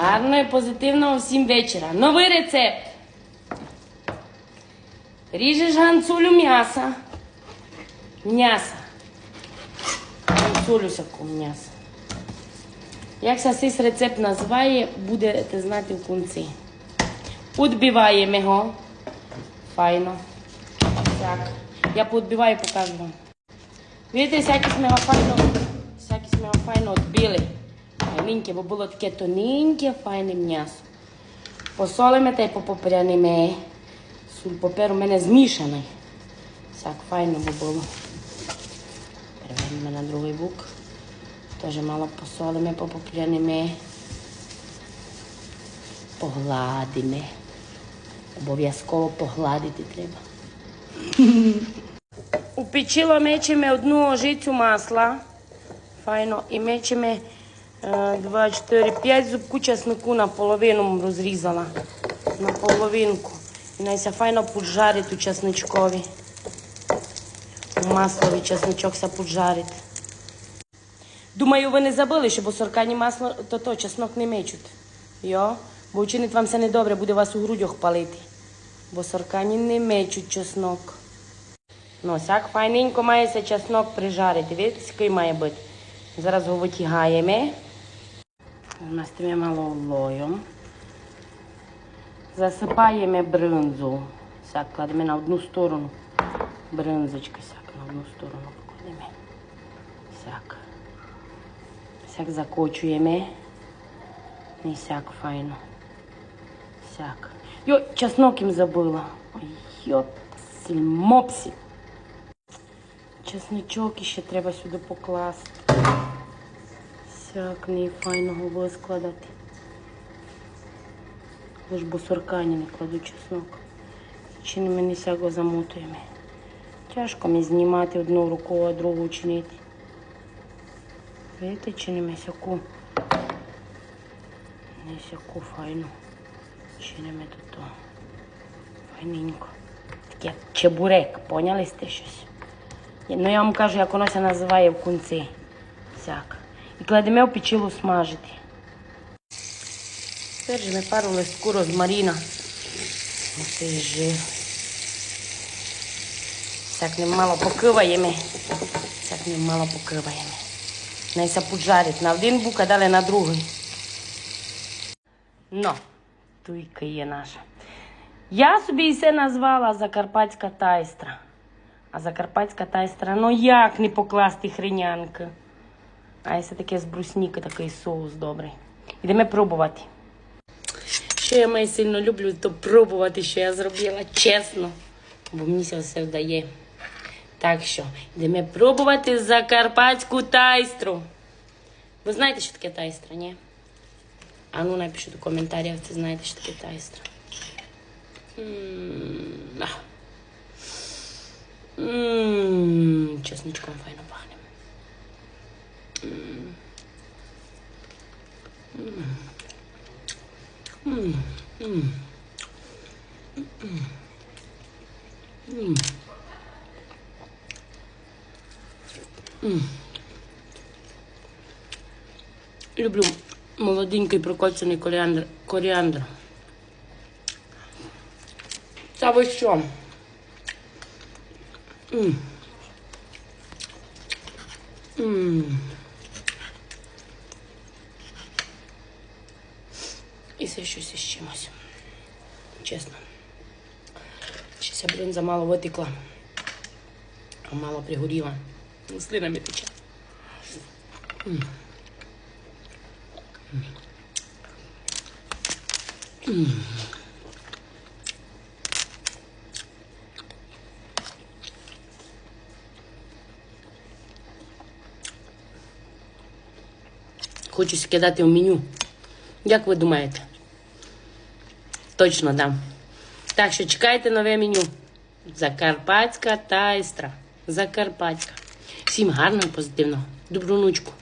Гарного і позитивного всім вечора. Новий рецепт. Ріжеш ганцулю м'яса. М'яса. Ганцулю саку м'яса. Як цей рецепт називає, будете знати в кінці. Подбиваємо його. Файно. Так. Я подбиваю, покажу вам. Видите, всякі ми його файно, всякі ми його файно відбили. Файненьке, бо було таке тоненьке, файне м'ясо. Посолимо та й попопрянемо. Суль попер у мене змішаний. Так, файно би було. Перевернемо на другий бук. Теж мало посолимо, попопрянемо. Погладимо. Обов'язково погладити треба. У печило одну ложицю масла. Файно. І мечемо 2, 4, 5 зубку чеснику на половину розрізала. На половинку. І найся файно поджарить у чесничкові. У маслові чесничок ся поджарить. Думаю, ви не забули, що бо соркані масло, то то чеснок не мечуть. Йо? Бо вчинить вам все недобре, буде вас у грудях палити. Бо не мечуть чеснок. Ну, сяк файненько мається чеснок прижарити. Видите, який має бути. Зараз його витягаємо. Настроїмо олоєм. Засипаємо бринзу. Сяк кладемо на одну сторону. Бринзочка сяк на одну сторону покладемо. Сяк. Сяк закочуємо. І сяк файно. Сяк. Йо, чеснок їм забила. Йопсіль, мопсіль. Чесничок ще треба сюди покласти. Сяк не файного вискладати. Лиш бо не кладу чеснок. Чи не мені сяго замотуємо. Тяжко мені знімати одну руку, а другу чинити. Видите, чи не сяку? Не сяку файну. Чинимо тут. то. Файненько. Таке чебурек, поняли сте щось? Ну я вам кажу, як воно це називає в кінці. Сяк. І кладемо в печилу смажити. Держимо пару листку розмаріна. Оцей жир. Сяк немало покриваємо. Сяк немало покриваємо. Найся поджарить на один бук, а далі на другий. Ну, туйка є наша. Я собі і це назвала Закарпатська тайстра. А Закарпатська тайстра, ну як не покласти хринянки? А якщо таке з брусніки, такий соус добрий. Ідемо пробувати. Що я маю сильно люблю, то пробувати, що я зробила, чесно. Бо мені це все вдає. Так що, йдемо пробувати закарпатську тайстру. Ви знаєте, що таке тайстра, ні? А ну напишіть у коментарях, це знаєте, що таке тайстра. Ммм, чесничком файно Люблю молоденький прокольцяний коріандр. коріандр. Та ви що? М. М. І це щось із чимось. Чесно. Ще ця бринза мало витекла, а мало пригоріла. Слинами тече. Хочу скидати в меню. Як ви думаєте? Точно дам. Так що чекайте нове меню. Закарпатська тайстра. Закарпатська. Всім гарного, позитивного. Добру ночку.